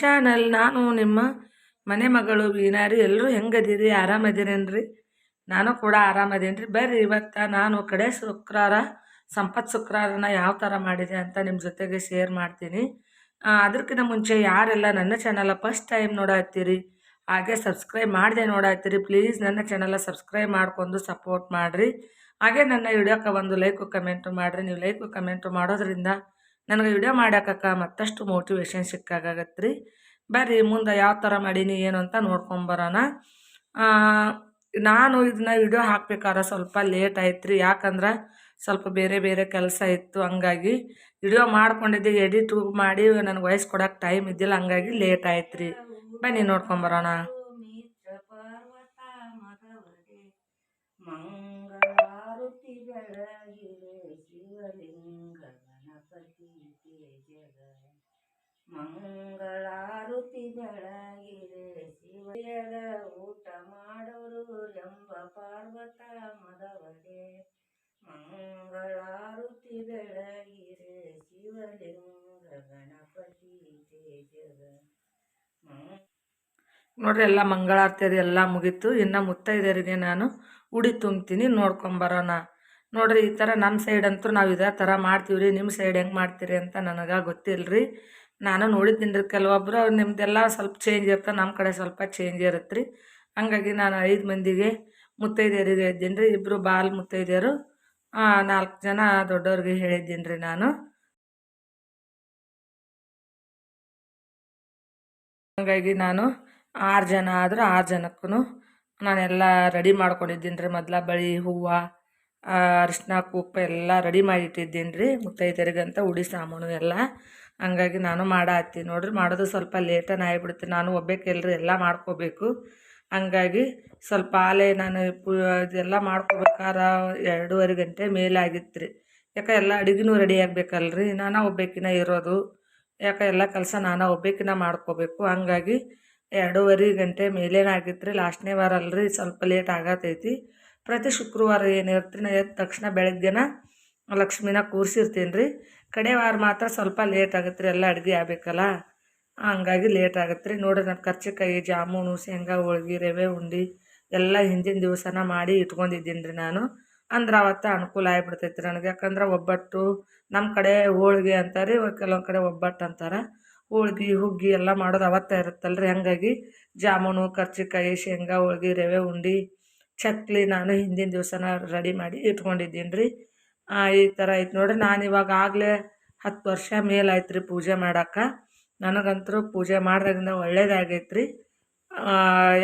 Channel ನಾನು ನಿಮ್ಮ ಮನೆ ಮಗಳು ವೀಣಾರಿ. ಎಲ್ಲರೂ ಹೆಂಗದೀರಿ? ಆರಾಮದಿರೇನ್ರಿ? ನಾನು ಕೂಡ ಆರಾಮದೇನ್ರಿ. ಬರ್ರಿ, ಇವತ್ತು ನಾನು ಕಡೆ ಶುಕ್ರವಾರ ಸಂಪತ್ ಶುಕ್ರವಾರನ ಯಾವ ಥರ ಮಾಡಿದೆ ಅಂತ ನಿಮ್ಮ ಜೊತೆಗೆ ಶೇರ್ ಮಾಡ್ತೀನಿ. ಅದಕ್ಕಿಂತ ಮುಂಚೆ ಯಾರೆಲ್ಲ ನನ್ನ ಚಾನಲ ಫಸ್ಟ್ ಟೈಮ್ ನೋಡತ್ತೀರಿ, ಹಾಗೆ ಸಬ್ಸ್ಕ್ರೈಬ್ ಮಾಡಿದೆ ನೋಡತ್ತೀರಿ ಪ್ಲೀಸ್ ನನ್ನ ಚಾನಲ ಸಬ್ಸ್ಕ್ರೈಬ್ ಮಾಡ್ಕೊಂಡು ಸಪೋರ್ಟ್ ಮಾಡಿರಿ. ಹಾಗೆ ನನ್ನ ವಿಡಿಯೋಕ್ಕೆ ಒಂದು ಲೈಕು ಕಮೆಂಟು ಮಾಡಿರಿ. ನೀವು ಲೈಕು ಕಮೆಂಟು ಮಾಡೋದ್ರಿಂದ ನನಗೆ ವಿಡಿಯೋ ಮಾಡ್ಯಾಕ ಮತ್ತಷ್ಟು ಮೋಟಿವೇಶನ್ ಸಿಕ್ಕಾಗತ್ತೆ ರೀ ಬರ್ರಿ, ಮುಂದೆ ಯಾವ ಥರ ಮಾಡೀನಿ, ಏನು ಅಂತ ನೋಡ್ಕೊಂಬರೋಣ ನಾನು ಇದನ್ನ ವಿಡಿಯೋ ಹಾಕ್ಬೇಕಾದ್ರೆ ಸ್ವಲ್ಪ ಲೇಟ್ ಆಯ್ತು ರೀ ಯಾಕಂದ್ರೆ ಸ್ವಲ್ಪ ಬೇರೆ ಬೇರೆ ಕೆಲಸ ಇತ್ತು, ಹಂಗಾಗಿ ವಿಡಿಯೋ ಮಾಡ್ಕೊಂಡಿದ್ದೆ ಎಡಿಟ್ ಮಾಡಿ ನನಗೆ ವಯಸ್ಸು ಕೊಡೋಕೆ ಟೈಮ್ ಇದ್ದಿಲ್ಲ, ಹಂಗಾಗಿ ಲೇಟ್ ಆಯ್ತು ರೀ ಬನ್ನಿ ನೋಡ್ಕೊಂಬರೋಣ ಮಂಗಳಾರುತಿ ಬೆಳಗಿರೆ ಗಣಪತಿ ತೇಜಗ ಮಂಗಳಾರುತಿ ಬೆಳಗಿರೆ ಶಿವಯದ ಊಟ ಮಾಡೋರು ಎಂಬ ಪಾರ್ವತ ಮದವರೆ. ಮಂಗಳಾರುತಿ ಬೆಳಗಿರೆ ಶಿವಲಿಂಗ ಗಣಪತಿ ತೇಜಗ ನೋಡ್ರಿ, ಎಲ್ಲ ಮಂಗಳಾರತಿ ಎಲ್ಲ ಮುಗೀತು. ಇನ್ನು ಮುತ್ತೈದೆಯರಿಗೆ ನಾನು. ಉಡಿ ತುಂಬ್ತೀನಿ, ನೋಡ್ಕೊಂಬರೋಣ. ನೋಡ್ರಿ, ಈ ಥರ ನಮ್ಮ ಸೈಡ್ ಅಂತೂ ನಾವು ಇದೇ ಥರ ಮಾಡ್ತೀವಿ ರೀ ನಿಮ್ಮ ಸೈಡ್ ಹೆಂಗೆ ಮಾಡ್ತೀರಿ ಅಂತ ನನಗೆ ಗೊತ್ತಿಲ್ಲ ರೀ ನಾನು ನೋಡಿದ್ದೀನಿ ರೀ ಕೆಲವೊಬ್ಬರು ನಿಮ್ಮದೆಲ್ಲ ಸ್ವಲ್ಪ ಚೇಂಜ್ ಇರುತ್ತೆ ನಮ್ಮ ಕಡೆ ಸ್ವಲ್ಪ ಚೇಂಜ್ ಇರುತ್ತೆ ರೀ ಹಂಗಾಗಿ ನಾನು ಐದು ಮಂದಿಗೆ ಮುತ್ತೈದೆಯರಿಗೆ ಇದ್ದೀನಿ ರೀ ಇಬ್ಬರು ಬಾಲ್ ಮುತ್ತೈದೆಯರು ನಾಲ್ಕು ಜನ ದೊಡ್ಡವ್ರಿಗೆ ಹೇಳಿದ್ದೀನಿ ರೀ ನಾನು. ಹಾಗಾಗಿ ನಾನು ಆರು ಜನ ಆದರೂ ಆರು ಜನಕ್ಕೂ ನಾನೆಲ್ಲ ರೆಡಿ ಮಾಡ್ಕೊಂಡಿದ್ದೀನಿ ರೀ ಮೊದಲ ಬಳಿ ಹೂವು ಅರಿಶಿನ ಕುಪ್ಪ ಎಲ್ಲ ರೆಡಿ ಮಾಡಿ ಇಟ್ಟಿದ್ದೀನಿ ರೀ ಮುತ್ತೈದೆಯರಿಗಂತ ಉಡಿ ಸಾಮಾನು ಎಲ್ಲ. ಹಂಗಾಗಿ ನಾನು ಮಾಡತ್ತೀನಿ ನೋಡ್ರಿ ಮಾಡೋದು ಸ್ವಲ್ಪ ಲೇಟನ ಆಗಿಬಿಡುತ್ತೆ ನಾನು ಒಬ್ಬೇಕೆಲ್ರಿ ಎಲ್ಲ ಮಾಡ್ಕೋಬೇಕು. ಹಂಗಾಗಿ ಸ್ವಲ್ಪ ಆಲೆ ನಾನು ಪು ಇದೆಲ್ಲ ಮಾಡ್ಕೋಬೇಕಾದ್ರೆ ಎರಡೂವರೆ ಗಂಟೆ ಮೇಲೆ ಆಗಿತ್ತು ರೀ ಯಾಕೆ ಎಲ್ಲ ಅಡುಗೆನೂ ರೆಡಿ ಆಗಬೇಕಲ್ರಿ. ನಾನು ಒಬ್ಬೇಕಿನ ಇರೋದು. ಯಾಕೆ ಎಲ್ಲ ಕೆಲಸ ನಾನು ಒಬ್ಬೇಕಿನ ಮಾಡ್ಕೋಬೇಕು. ಹಂಗಾಗಿ ಎರಡೂವರೆ ಗಂಟೆ ಮೇಲೇನಾಗಿತ್ತು ರೀ ಲಾಸ್ಟ್ನೇ ವಾರ ಅಲ್ರಿ ಸ್ವಲ್ಪ ಲೇಟ್ ಆಗತೈತಿ. ಪ್ರತಿ ಶುಕ್ರವಾರ ಏನಿರ್ತೀನಿ ಎದ್ದ ತಕ್ಷಣ ಬೆಳಗ್ಗೆನ ಲಕ್ಷ್ಮಿನ ಕೂರಿಸಿರ್ತೀನಿ ರೀ ಕಡೆ ವಾರ ಮಾತ್ರ ಸ್ವಲ್ಪ ಲೇಟ್ ಆಗುತ್ತೆ ರೀ ಎಲ್ಲ ಅಡುಗೆ ಆಗಬೇಕಲ್ಲ. ಹಂಗಾಗಿ ಲೇಟ್ ಆಗುತ್ತೆ ರೀ ನೋಡಿರಿ ನಾನು ಕರ್ಚಿಕಾಯಿ, ಜಾಮೂನು, ಶೇಂಗಾ, ಹೋಳ್ಗಿ, ರವೆ, ಉಂಡೆ ಎಲ್ಲ ಹಿಂದಿನ ದಿವಸನ ಮಾಡಿ ಇಟ್ಕೊಂಡಿದ್ದೀನಿ ರೀ ನಾನು. ಅಂದ್ರೆ ಅವತ್ತು ಅನುಕೂಲ ಆಗಿಬಿಡ್ತೈತಿ ನನಗೆ. ಯಾಕಂದ್ರೆ ಒಬ್ಬಟ್ಟು ನಮ್ಮ ಕಡೆ ಹೋಳ್ಗೆ ಅಂತಾರೆ, ಕೆಲವೊಂದು ಕಡೆ ಒಬ್ಬಟ್ಟು ಅಂತಾರೆ. ಹೋಳ್ಗೆ, ಹುಗ್ಗಿ ಎಲ್ಲ ಮಾಡೋದು ಅವತ್ತೇ ಇರುತ್ತಲ್ಲ ರೀ ಹಾಗಾಗಿ ಜಾಮೂನು, ಕರ್ಚಿಕಾಯಿ, ಶೇಂಗಾ, ಹೋಳ್ಗೆ, ರವೆ, ಉಂಡೆ, ಚಕ್ಲಿ ನಾನು ಹಿಂದಿನ ದಿವಸನ ರೆಡಿ ಮಾಡಿ ಇಟ್ಕೊಂಡಿದ್ದೀನಿ ರೀ ಈ ಥರ ಐತೆ ನೋಡಿರಿ. ನಾನು ಇವಾಗ ಆಗಲೇ ಹತ್ತು ವರ್ಷ ಮೇಲಾಯ್ತು ರೀ ಪೂಜೆ ಮಾಡಕ್ಕೆ ನನಗಂತೂ ಪೂಜೆ ಮಾಡಿದಾಗಿಂದ ಒಳ್ಳೇದಾಗೈತೆ ರೀ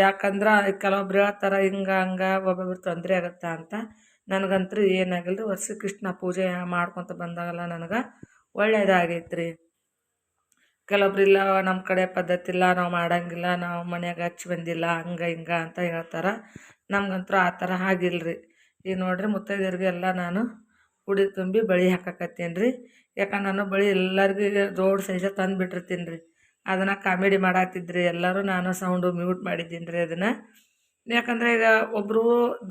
ಯಾಕಂದ್ರೆ ಕೆಲವೊಬ್ರು ಹೇಳ್ತಾರೆ, ಹಿಂಗೆ, ಹಂಗೆ, ಒಬ್ಬೊಬ್ರು ತೊಂದರೆ ಆಗುತ್ತೆ ಅಂತ. ನನಗಂತೂ ಏನಾಗಿಲ್ಲ ರೀ ವರ್ಷ ಇಷ್ಟು ಪೂಜೆ ಮಾಡ್ಕೊತ ಬಂದಾಗಲ್ಲ ನನಗೆ ಒಳ್ಳೇದಾಗೈತೆ ರೀ ಕೆಲವೊಬ್ರು ಇಲ್ಲ ನಮ್ಮ ಕಡೆ ಪದ್ಧತಿ ಇಲ್ಲ, ನಾವು ಮಾಡೋಂಗಿಲ್ಲ, ನಾವು ಮನ್ಯಾಗ ಹಚ್ಚಿ ಬಂದಿಲ್ಲ, ಹಂಗೆ, ಹಿಂಗೆ ಅಂತ ಹೇಳ್ತಾರೆ. ನಮಗಂತೂ ಆ ಥರ ಆಗಿಲ್ಲ ರೀ ಈಗ ನೋಡಿರಿ ಮುತ್ತೈದೆಯರಿಗೆಲ್ಲ ನಾನು ಉಡಿ ತುಂಬಿ ಬಳೆ ಹಾಕಕತ್ತೀನಿ ರೀ ಯಾಕಂದ್ರೆ ನಾನು ಬಳೆ ಎಲ್ಲರಿಗೂ ಈಗ ದೊಡ್ಡ ಸೈಜ ತಂದು ಬಿಟ್ಟಿರ್ತೀನಿ ರೀ ಅದನ್ನು ಕಾಮಿಡಿ ಮಾಡತ್ತಿದ್ರಿ ಎಲ್ಲರೂ ನಾನು ಸೌಂಡು ಮ್ಯೂಟ್ ಮಾಡಿದ್ದೀನಿ ರೀ ಅದನ್ನು. ಯಾಕಂದರೆ ಈಗ ಒಬ್ಬರು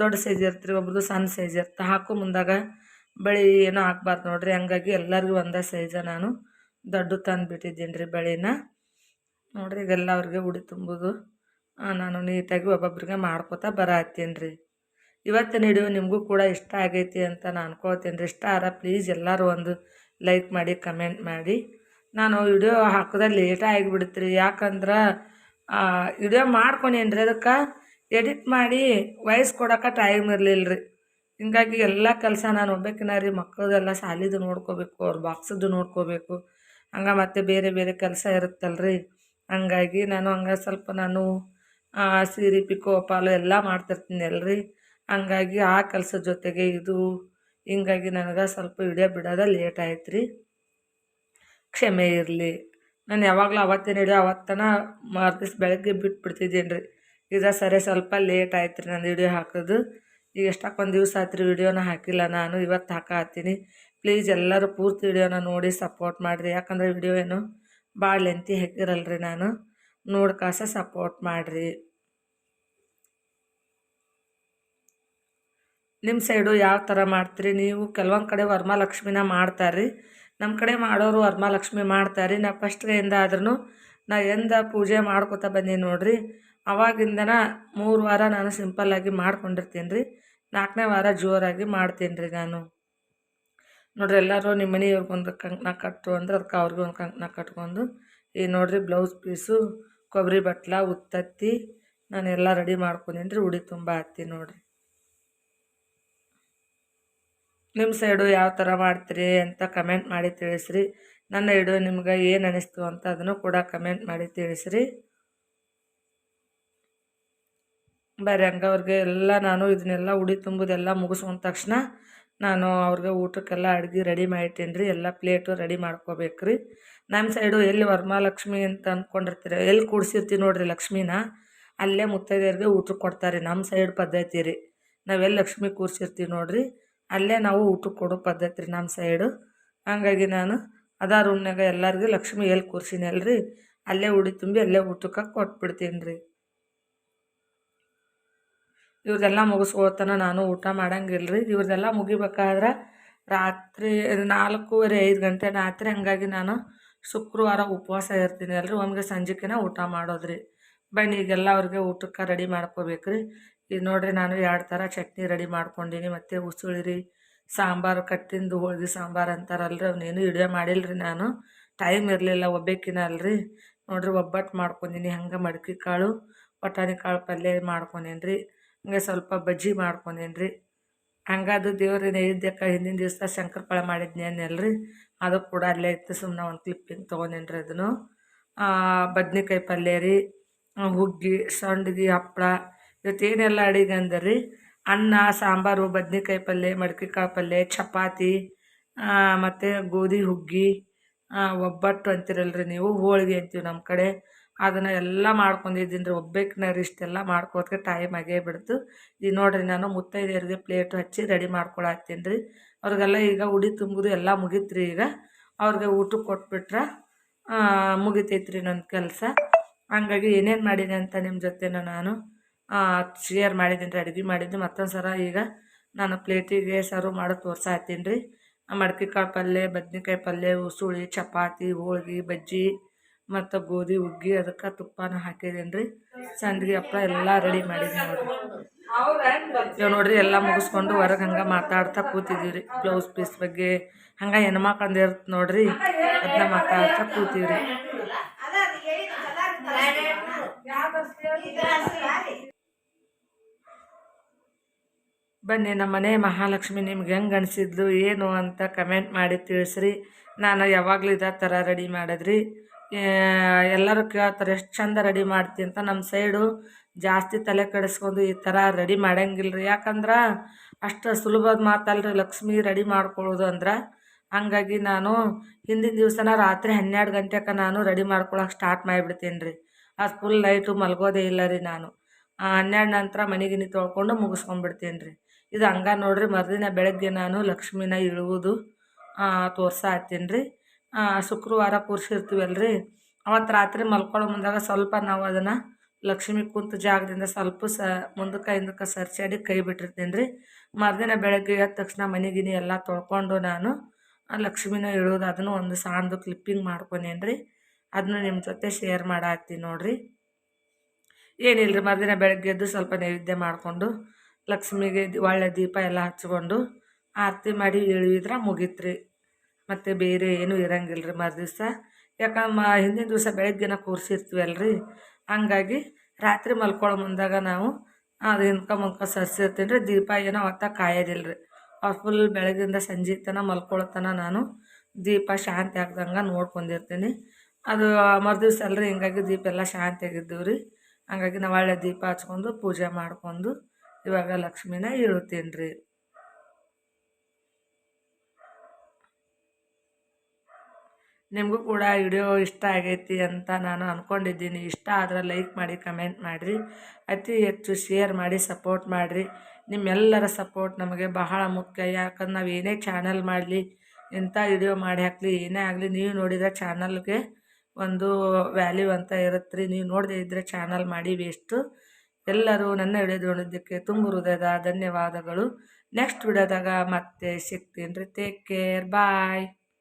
ದೊಡ್ಡ ಸೈಜ್ ಇರ್ತೀರಿ ಒಬ್ರದ್ದು ಸಣ್ಣ ಸೈಜ್ ಇರ್ತಾ. ಹಾಕೋ ಮುಂದಾಗ ಬಳೆ ಏನೋ ಹಾಕ್ಬಾರ್ದು ನೋಡಿರಿ. ಹಂಗಾಗಿ ಎಲ್ಲರಿಗೂ ಒಂದೇ ಸೈಜ ನಾನು ದೊಡ್ಡ ತಂದು ಬಿಟ್ಟಿದ್ದೀನಿ ರೀ ಬಳೆನ. ನೋಡ್ರಿ ಈಗೆಲ್ಲ ಅವ್ರಿಗೆ ಉಡಿ ತುಂಬೋದು. ನಾನು ನೀಟಾಗಿ ಒಬ್ಬೊಬ್ರಿಗೆ ಮಾಡ್ಕೋತಾ ಬರತ್ತೀನಿ ರೀ ಇವತ್ತಿನ ವಿಡಿಯೋ ನಿಮಗೂ ಕೂಡ ಇಷ್ಟ ಆಗೈತಿ ಅಂತ ನಾನು ಅನ್ಕೋತೀನಿ ರೀ. ಇಷ್ಟ ಆರ ಪ್ಲೀಸ್ ಎಲ್ಲರೂ ಒಂದು ಲೈಕ್ ಮಾಡಿ ಕಮೆಂಟ್ ಮಾಡಿ. ನಾನು ವಿಡಿಯೋ ಹಾಕೋದ ಲೇಟ ಆಗಿಬಿಡುತ್ತೆ ರೀ ಯಾಕಂದ್ರೆ ವಿಡಿಯೋ ಮಾಡ್ಕೊಂಡೇನು ರೀ ಅದಕ್ಕೆ? ಎಡಿಟ್ ಮಾಡಿ ವಾಯ್ಸ್ ಕೊಡೋಕೆ ಟೈಮ್ ಇರಲಿಲ್ಲ ರೀ ಹಿಂಗಾಗಿ ಎಲ್ಲ ಕೆಲಸ ನಾನು ಒಬ್ಬಕಿನ ರೀ, ಮಕ್ಕಳದೆಲ್ಲ ಸಾಲಿದು ನೋಡ್ಕೋಬೇಕು, ಅವ್ರ ಬಾಕ್ಸದ್ದು ನೋಡ್ಕೋಬೇಕು. ಹಂಗೆ ಮತ್ತೆ ಬೇರೆ ಬೇರೆ ಕೆಲಸ ಇರುತ್ತಲ್ರಿ. ಹಂಗಾಗಿ ನಾನು ಹಂಗೆ ಸ್ವಲ್ಪ ನಾನು ಸೀರೆ ಪಿಕೋ ಪಾಲು ಎಲ್ಲ ಮಾಡ್ತಿರ್ತೀನಿ ಅಲ್ರಿ ಹಂಗಾಗಿ ಆ ಕೆಲಸದ ಜೊತೆಗೆ ಇದು, ಹಿಂಗಾಗಿ ನನಗೆ ಸ್ವಲ್ಪ ವಿಡಿಯೋ ಬಿಡೋದ ಲೇಟ್ ಆಯ್ತು ರೀ ಕ್ಷಮೆ ಇರಲಿ. ನಾನು ಯಾವಾಗಲೂ ಅವತ್ತೇನು ಹಿಡಿಯೋ ಅವತ್ತನ ಮಾರ್ದಿವ್ಸ ಬೆಳಗ್ಗೆ ಬಿಟ್ಬಿಡ್ತಿದ್ದೀನಿ ರೀ ಈಗ ಸರಿ ಸ್ವಲ್ಪ ಲೇಟ್ ಆಯ್ತು ರೀ ನಾನು ವಿಡಿಯೋ ಹಾಕೋದು. ಈಗ ಎಷ್ಟಕ್ಕೊಂದು ದಿವಸ ಆಯ್ತು ರೀ ವಿಡಿಯೋನ ಹಾಕಿಲ್ಲ ನಾನು, ಇವತ್ತು ಹಾಕತ್ತೀನಿ ಪ್ಲೀಸ್ ಎಲ್ಲರೂ ಪೂರ್ತಿ ವಿಡಿಯೋನ ನೋಡಿ ಸಪೋರ್ಟ್ ಮಾಡಿರಿ. ಯಾಕಂದರೆ ವಿಡಿಯೋ ಏನು ಭಾಳ ಲೆಂತಿ ಹಾಕಿರಲ್ಲ ರೀ ನಾನು ನೋಡ್ಕಾಸ ಸಪೋರ್ಟ್ ಮಾಡಿರಿ. ನಿಮ್ಮ ಸೈಡು ಯಾವ ಥರ ಮಾಡ್ತೀರಿ? ನೀವು ಕೆಲವೊಂದು ಕಡೆ ವರಮಹಾಲಕ್ಷ್ಮಿನ ಮಾಡ್ತಾರೆ ನಮ್ಮ ಕಡೆ ಮಾಡೋರು ವರಮಹಾಲಕ್ಷ್ಮಿ ಮಾಡ್ತಾರೆ ನಾ ಫಸ್ಟ್ಗೆಯಿಂದ ಆದ್ರೂ ನಾ ಎಂದ ಪೂಜೆ ಮಾಡ್ಕೊತ ಬಂದೀನಿ ನೋಡ್ರಿ. ಅವಾಗಿಂದನ ಮೂರು ವಾರ ನಾನು ಸಿಂಪಲ್ಲಾಗಿ ಮಾಡ್ಕೊಂಡಿರ್ತೀನಿ ರೀ ನಾಲ್ಕನೇ ವಾರ ಜೋರಾಗಿ ಮಾಡ್ತೀನಿ ರೀ ನಾನು. ನೋಡ್ರಿ ಎಲ್ಲರೂ ನಿಮ್ಮ ಮನೆಯವ್ರಿಗೊಂದು ಕಂಕಣ ಕಟ್ಟು ಅಂದ್ರೆ ಅದಕ್ಕೆ ಅವ್ರಿಗೆ ಒಂದು ಕಂಕಣ ಕಟ್ಕೊಂಡು ಈ ನೋಡ್ರಿ ಬ್ಲೌಸ್ ಪೀಸು ಕೊಬ್ಬರಿ ಬಟ್ಲ, ಉತ್ತತ್ತಿ ನಾನು ಎಲ್ಲ ರೆಡಿ ಮಾಡ್ಕೊಂಡೀನಿ ರೀ ಉಡಿ ತುಂಬ ಹತ್ತಿ ನೋಡ್ರಿ. ನಿಮ್ಮ ಸೈಡು ಯಾವ ಥರ ಮಾಡ್ತೀರಿ ಅಂತ ಕಮೆಂಟ್ ಮಾಡಿ ತಿಳಿಸ್ರಿ. ನನ್ನ ವಿಡಿಯೋ ನಿಮ್ಗೆ ಏನು ಅನಿಸ್ತು ಅಂತ ಅದನ್ನು ಕೂಡ ಕಮೆಂಟ್ ಮಾಡಿ ತಿಳಿಸ್ರಿ. ಬೇರೆ ಹಂಗೆ ಅವ್ರಿಗೆ ಎಲ್ಲ ನಾನು ಇದನ್ನೆಲ್ಲ ಉಡಿ ತುಂಬುದೆಲ್ಲ ಮುಗಿಸ್ಕೊಂಡ ತಕ್ಷಣ ನಾನು ಅವ್ರಿಗೆ ಊಟಕ್ಕೆಲ್ಲ ಅಡುಗೆ ರೆಡಿ ಮಾಡಿಟ್ಟೀನಿ ರೀ. ಎಲ್ಲ ಪ್ಲೇಟು ರೆಡಿ ಮಾಡ್ಕೋಬೇಕು ರೀ ನಮ್ಮ ಸೈಡು ಎಲ್ಲಿ ವರಮಹಾಲಕ್ಷ್ಮಿ ಅಂತ ಅಂದ್ಕೊಂಡಿರ್ತೀರ ಎಲ್ಲಿ ಕೂಡಿಸಿರ್ತೀವಿ ನೋಡ್ರಿ ಲಕ್ಷ್ಮಿನ, ಅಲ್ಲೇ ಮುತ್ತೈದೆಯರಿಗೆ ಊಟಕ್ಕೆ ಕೊಡ್ತಾರೆ ನಮ್ಮ ಸೈಡ್ ಪದ್ಧತಿ ರೀ. ನಾವೆಲ್ಲಿ ಲಕ್ಷ್ಮಿ ಕೂರಿಸಿರ್ತೀವಿ ನೋಡ್ರಿ. ಅಲ್ಲೇ ನಾವು ಊಟಕ್ಕೆ ಕೊಡೋ ಪದ್ಧತಿ ರೀ ನಮ್ಮ ಸೈಡು ಹಾಗಾಗಿ ನಾನು ಅದ ರೂಮ್ನಾಗ ಎಲ್ಲರಿಗೂ ಲಕ್ಷ್ಮಿ ಎಲ್ಲಿ ಕೂರ್ಸಿನಿ ಅಲ್ರಿ ಅಲ್ಲೇ ಉಡಿ ತುಂಬಿ ಅಲ್ಲೇ ಊಟಕ್ಕೆ ಕೊಟ್ಬಿಡ್ತೀನಿ ರೀ. ಇವ್ರದೆಲ್ಲ ಮುಗಿಸ್ಕೊಳ್ತಾನ ನಾನು ಊಟ ಮಾಡಂಗಿಲ್ಲ ರೀ ಇವ್ರದೆಲ್ಲ ಮುಗಿಬೇಕಾದ್ರೆ ರಾತ್ರಿ ನಾಲ್ಕೂವರೆ ಐದು ಗಂಟೆ ರಾತ್ರಿ ಹಂಗಾಗಿ ನಾನು ಶುಕ್ರವಾರ ಉಪವಾಸ ಇರ್ತೀನಿ ಅಲ್ರಿ ಒಮ್ಮೆ ಸಂಜೆಕಿನ ಊಟ ಮಾಡೋದ್ರಿ. ಬನ್ನಿ ಈಗೆಲ್ಲ ಅವ್ರಿಗೆ ಊಟಕ್ಕೆ ರೆಡಿ ಮಾಡ್ಕೋಬೇಕು ರೀ ಈಗ ನೋಡಿರಿ ನಾನು ಎರಡು ಥರ ಚಟ್ನಿ ರೆಡಿ ಮಾಡ್ಕೊಂಡೀನಿ. ಮತ್ತು ಉಸುಳಿರಿ, ಸಾಂಬಾರು, ಕಟ್ಟಿಂದು ಹೋಳಿಗೆ ಸಾಂಬಾರು ಅಂತಾರಲ್ರಿ. ಅವನೇನು ಮಾಡಿಲ್ಲ ರೀ ನಾನು. ಟೈಮ್ ಇರಲಿಲ್ಲ ಒಬ್ಬೇಕಿನ ಅಲ್ರಿ ನೋಡಿರಿ ಒಬ್ಬಟ್ಟು ಮಾಡ್ಕೊಂಡೀನಿ, ಹಂಗೆ ಮಡಕೆ ಕಾಳು, ಬಟಾಣಿ ಕಾಳು ಪಲ್ಯ ಮಾಡ್ಕೊಂಡೇನಿ ರೀ ಹಂಗೆ ಸ್ವಲ್ಪ ಬಜ್ಜಿ ಮಾಡ್ಕೊಂಡೇನಿ ರೀ ಹಂಗಾದು ದೇವ್ರ ನೈವೇದ್ಯಕ್ಕೆ ಹಿಂದಿನ ದಿವಸ ಶಂಕರಪಳೆ ಮಾಡಿದ್ನೇನಲ್ರಿ ಅದು ಕೂಡ ಅಲ್ಲೇ ಇತ್ತು ಸುಮ್ಮನೆ ಒಂದು ಕ್ಲಿಪ್ಪಿಂಗ್ ತೊಗೊಂಡೇನಿ ರೀ ಅದನ್ನು ಬದ್ನೆಕಾಯಿ ಪಲ್ಯ ರೀ, ಹುಗ್ಗಿ, ಸಂಡ್ಗಿ ಹಪ್ಪಳ ಇವತ್ತೇನೆಲ್ಲ ಅಡಿಗೆ ಅಂದ್ರೆ ಅನ್ನ, ಸಾಂಬಾರು, ಬದ್ನೆಕಾಯಿ ಪಲ್ಯ, ಮಡ್ಕಿಕಾಯಿ ಪಲ್ಯ, ಚಪಾತಿ ಮತ್ತು ಗೋಧಿ, ಹುಗ್ಗಿ ಒಬ್ಬಟ್ಟು ಅಂತೀರಲ್ರಿ ನೀವು, ಹೋಳಿಗೆ ಅಂತೀವಿ ನಮ್ಮ ಕಡೆ. ಅದನ್ನು ಎಲ್ಲ ಮಾಡ್ಕೊಂಡಿದ್ದೀನಿ ರೀ ಒಬ್ಬೇಕಿನಾರು ಇಷ್ಟೆಲ್ಲ ಮಾಡ್ಕೋದಕ್ಕೆ ಟೈಮ್ ಆಗೇ ಬಿಡ್ತು. ಈಗ ನೋಡಿರಿ ನಾನು ಮುತ್ತೈದೆಯರಿಗೆ ಪ್ಲೇಟು ಹಚ್ಚಿ ರೆಡಿ ಮಾಡ್ಕೊಳತ್ತೀನಿ ರೀ. ಅವ್ರಿಗೆಲ್ಲ ಈಗ ಉಡಿ ತುಂಬುದು ಎಲ್ಲ ಮುಗೀತು ರೀ ಈಗ. ಅವ್ರಿಗೆ ಊಟಕ್ಕೆ ಕೊಟ್ಬಿಟ್ರೆ ಮುಗಿತೈತೆ ರೀ ನನ್ನ ಕೆಲಸ. ಹಂಗಾಗಿ ಏನೇನು ಮಾಡಿದೆ ಅಂತ ನಿಮ್ಮ ಜೊತೆನ ನಾನು ಶೇರ್ ಮಾಡಿದ್ದೀನಿ ರೀ ಅಡುಗೆ ಮಾಡಿದ್ದು. ಮತ್ತೊಂದು ಸಲ ಈಗ ನಾನು ಪ್ಲೇಟಿಗೆ ಸರ್ವ್ ಮಾಡಿ ತೋರ್ಸಾತ್ತೀನಿ ರೀ ಮಡ್ಕೆ ಕಾಳು ಪಲ್ಯ ಬದ್ನೆಕಾಯಿ ಪಲ್ಯ ಉಸುಳಿ ಚಪಾತಿ ಹೋಳಿಗೆ ಬಜ್ಜಿ ಮತ್ತು ಗೋಧಿ ಹುಗ್ಗಿ ಅದಕ್ಕೆ ತುಪ್ಪನ ಹಾಕಿದ್ದೀನಿ ರೀ ಸಂಡಿಗೆ ಹಪ್ಪಳ ಎಲ್ಲ ರೆಡಿ ಮಾಡಿದ್ದೀನಿ ನೋಡಿರಿ. ಇವಾಗ ನೋಡ್ರಿ ಎಲ್ಲ ಮುಗಿಸ್ಕೊಂಡು ಹೊರಗೆ ಹಂಗೆ ಮಾತಾಡ್ತಾ ಕೂತಿದ್ದೀವಿ ರೀ ಬ್ಲೌಸ್ ಪೀಸ್ ಬಗ್ಗೆ ಹಂಗೆ ಹೆಣ್ಮಕ್ಳಂದು ಇರುತ್ತೆ ನೋಡ್ರಿ ಅದನ್ನ ಮಾತಾಡ್ತಾ ಕೂತೀವಿ ರೀ ಬನ್ನಿ, ನಮ್ಮ ಮನೆ ಮಹಾಲಕ್ಷ್ಮಿ ನಿಮ್ಗೆ ಹೆಂಗೆ ಅನಿಸಿದ್ಲು, ಏನು ಅಂತ ಕಮೆಂಟ್ ಮಾಡಿ ತಿಳಿಸ್ರಿ. ನಾನು ಯಾವಾಗಲೂ ಇದೇ ಥರ ರೆಡಿ ಮಾಡಿದ್ರಿ. ಎಲ್ಲರೂ ಕೇಳ್ತಾರೆ, ಎಷ್ಟು ಚಂದ ರೆಡಿ ಮಾಡ್ತಿ ಅಂತ. ನಮ್ಮ ಸೈಡು ಜಾಸ್ತಿ ತಲೆ ಕೆಡಿಸ್ಕೊಂಡು ಈ ಥರ ರೆಡಿ ಮಾಡಂಗಿಲ್ಲ ರೀ ಯಾಕಂದ್ರೆ ಅಷ್ಟು ಸುಲಭದ ಮಾತಲ್ರಿ ಲಕ್ಷ್ಮಿ ರೆಡಿ ಮಾಡ್ಕೊಳ್ಳೋದು ಅಂದ್ರೆ. ಹಂಗಾಗಿ ನಾನು ಹಿಂದಿನ ದಿವಸನ ರಾತ್ರಿ ಹನ್ನೆರಡು ಗಂಟೆಗೆ ನಾನು ರೆಡಿ ಮಾಡ್ಕೊಳಕ್ಕೆ ಸ್ಟಾರ್ಟ್ ಮಾಡಿಬಿಡ್ತೀನಿ ರೀ ಅದು ಫುಲ್ ನೈಟು ಮಲ್ಗೋದೇ ಇಲ್ಲ ರೀ ನಾನು. ಹನ್ನೆರಡು ನಂತರ ಮನೆಗಿನಿ ತೊಳ್ಕೊಂಡು ಮುಗಿಸ್ಕೊಂಡ್ಬಿಡ್ತೀನಿ ರೀ ಇದು ಹಂಗೆ ನೋಡಿರಿ ಮರುದಿನ ಬೆಳಗ್ಗೆ ನಾನು ಲಕ್ಷ್ಮಿನ ಇಳುವುದು ತೋರ್ಸಾತ್ತೀನಿ ರೀ ಶುಕ್ರವಾರ ಕೂರಿಸಿರ್ತೀವಲ್ಲ ರೀ ಅವತ್ತು ರಾತ್ರಿ ಮಲ್ಕೊಳ್ಳೋ ಮುಂದಾಗ ಸ್ವಲ್ಪ ನಾವು ಅದನ್ನು ಲಕ್ಷ್ಮಿ ಕುಂತ ಜಾಗದಿಂದ ಸ್ವಲ್ಪ ಸ, ಮುಂದಕ್ಕೆ ಹಿಂದಕ್ಕೆ ಸರ್ಚಾಡಿ ಕೈ ಬಿಟ್ಟಿರ್ತೀನಿ ರೀ ಮರುದಿನ ಬೆಳಗ್ಗೆ ಎದ್ದ ತಕ್ಷಣ ಮನೆಗಿನಿ ಎಲ್ಲ ತೊಳ್ಕೊಂಡು ನಾನು ಲಕ್ಷ್ಮಿನ ಇಳೋದು ಅದನ್ನು ಒಂದು ಸಾಂದು ಕ್ಲಿಪ್ಪಿಂಗ್ ಮಾಡ್ಕೊಂಡೇನಿ ರೀ ಅದನ್ನು ನಿಮ್ಮ ಜೊತೆ ಶೇರ್ ಮಾಡಾಕ್ತೀನಿ ನೋಡಿರಿ. ಏನಿಲ್ಲ ರೀ ಮರುದಿನ ಬೆಳಗ್ಗೆ ಎದ್ದು ಸ್ವಲ್ಪ ನೈವೇದ್ಯ ಮಾಡಿಕೊಂಡು ಲಕ್ಷ್ಮಿಗೆ ಒಳ್ಳೆ ದೀಪ ಎಲ್ಲ ಹಚ್ಕೊಂಡು ಆರತಿ ಮಾಡಿ ಇಳಿದ್ರೆ ಮುಗೀತ್ರಿ. ಮತ್ತು ಬೇರೆ ಏನೂ ಇರಂಗಿಲ್ಲ ರೀ ಮರುದಿವ್ಸ ಯಾಕಂದ್ರೆ ಹಿಂದಿನ ದಿವಸ ಬೆಳಗ್ಗೆನ ಕೂರಿಸಿರ್ತೀವಿ ರೀ ಹಂಗಾಗಿ ರಾತ್ರಿ ಮಲ್ಕೊಳ್ಳೋ ಮುಂದಾಗ ನಾವು ಅದು ಹಿಂದ್ಕ ಮುಂದ್ಕ ಸರ್ಸಿರ್ತೀನಿ ರೀ ದೀಪ ಏನೋ ಅವತ್ತ ಕಾಯೋದಿಲ್ಲ ರೀ ಫುಲ್ ಬೆಳಗಿಂದ ಸಂಜೆ ತನ ಮಲ್ಕೊಳ್ಳೋತನ ನಾನು ದೀಪ ಶಾಂತಿ ಆಗ್ದಂಗೆ ನೋಡ್ಕೊಂಡಿರ್ತೀನಿ. ಅದು ಮರುದಿವ್ಸ ಅಲ್ರಿ, ಹಿಂಗಾಗಿ ದೀಪ ಎಲ್ಲ ಶಾಂತಿಯಾಗಿದ್ದೀವಿ ರೀ. ಹಂಗಾಗಿ ನಾವು ಒಳ್ಳೆ ದೀಪ ಹಚ್ಕೊಂಡು ಪೂಜೆ ಮಾಡ್ಕೊಂಡು ಇವಾಗ ಲಕ್ಷ್ಮಿನ ಇಳ್ತೀನಿ ರೀ ನಿಮಗೂ ಕೂಡ ವಿಡಿಯೋ ಇಷ್ಟ ಆಗೈತಿ ಅಂತ ನಾನು ಅಂದ್ಕೊಂಡಿದ್ದೀನಿ ಇಷ್ಟ ಆದ್ರೆ ಲೈಕ್ ಮಾಡಿ, ಕಮೆಂಟ್ ಮಾಡಿರಿ. ಅತಿ ಹೆಚ್ಚು ಶೇರ್ ಮಾಡಿ, ಸಪೋರ್ಟ್ ಮಾಡಿರಿ. ನಿಮ್ಮೆಲ್ಲರ ಸಪೋರ್ಟ್ ನಮಗೆ ಬಹಳ ಮುಖ್ಯ. ಯಾಕಂದ್ರೆ ನಾವು ಏನೇ ಚಾನಲ್ ಮಾಡಲಿ, ಇಂಥ ವಿಡಿಯೋ ಮಾಡಿ ಹಾಕಲಿ, ಏನೇ ಆಗಲಿ, ನೀವು ನೋಡಿದರೆ ಚಾನಲ್ಗೆ ಒಂದು ವ್ಯಾಲ್ಯೂ ಅಂತ ಇರುತ್ತೆ ರೀ ನೀವು ನೋಡದೇ ಇದ್ದರೆ ಚಾನಲ್ ಮಾಡಿ ವೇಸ್ಟು ಎಲ್ಲರೂ ನನ್ನ ವಿಡಿಯೋ ನೋಡಿದ್ದಕ್ಕೆ ತುಂಬ ಹೃದಯದ ಧನ್ಯವಾದಗಳು. ನೆಕ್ಸ್ಟ್ ವಿಡಿಯೋದಾಗ ಮತ್ತೆ ಸಿಗ್ತೀನಿ ರೀ ಟೇಕ್ ಕೇರ್ ಬಾಯ್